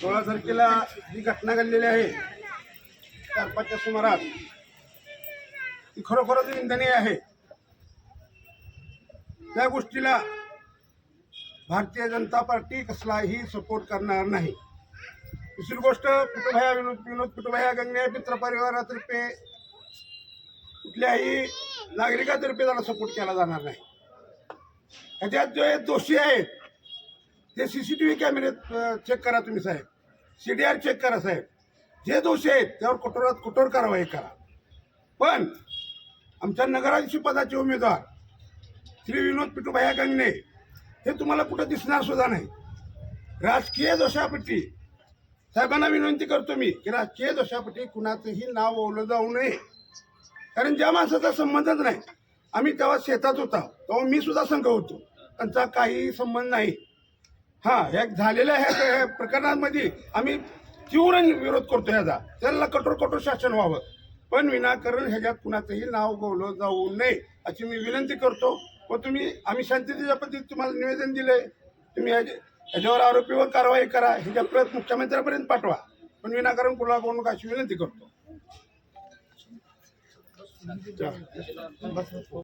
सोळा तारखेला जी घटना घडलेली आहे चार पाचच्या सुमारास ती खरोखरच निंदनीय आहे. त्या गोष्टीला भारतीय जनता पार्टी कसलाही सपोर्ट करणार नाही. दुसरी गोष्ट कुटुंबया विनोद विनोद कुटुंबया गंगे मित्र परिवारातर्फे कुठल्याही नागरिकातर्फे त्याला सपोर्ट केला जाणार नाही. ह्याच्यात जे दोषी आहेत ते सी सी टी व्ही कॅमेरे चेक करा तुम्ही साहेब. सी डी आर चेक करा साहेब. जे दोषी आहेत त्यावर कठोरात कठोर कारवाई करा. पण आमच्या नगराध्यक्ष पदाचे उमेदवार श्री विनोद पिटूभाया गंगणे हे तुम्हाला कुठं दिसणार सुद्धा नाही. राजकीय दोषापट्टी साहेबांना विनंती करतो मी की राजकीय दोषापट्टी कुणाचंही नाव ओवलं जाऊ नये. कारण ज्या माणसाचा संबंधच नाही आम्ही तेव्हा शेतात होता तेव्हा मी सुद्धा संघ होतो. त्यांचा काही संबंध नाही. हा ह्या झालेल्या ह्या ह्या प्रकरणांमध्ये आम्ही तीव्र विरोध करतो ह्याचा त्याला कठोर कठोर शासन व्हावं. पण विनाकारण ह्याच्यात कुणाचंही नाव गोवलं जाऊ नये अशी मी विनंती करतो. व तुम्ही आम्ही शांततेच्या पद्धतीत तुम्हाला निवेदन दिले तुम्ही ह्याच्यावर आरोपीवर कारवाई करा. ह्याच्या प्रत मुख्यमंत्र्यापर्यंत पाठवा. पण विनाकारण कुणाला कोण अशी विनंती करतो.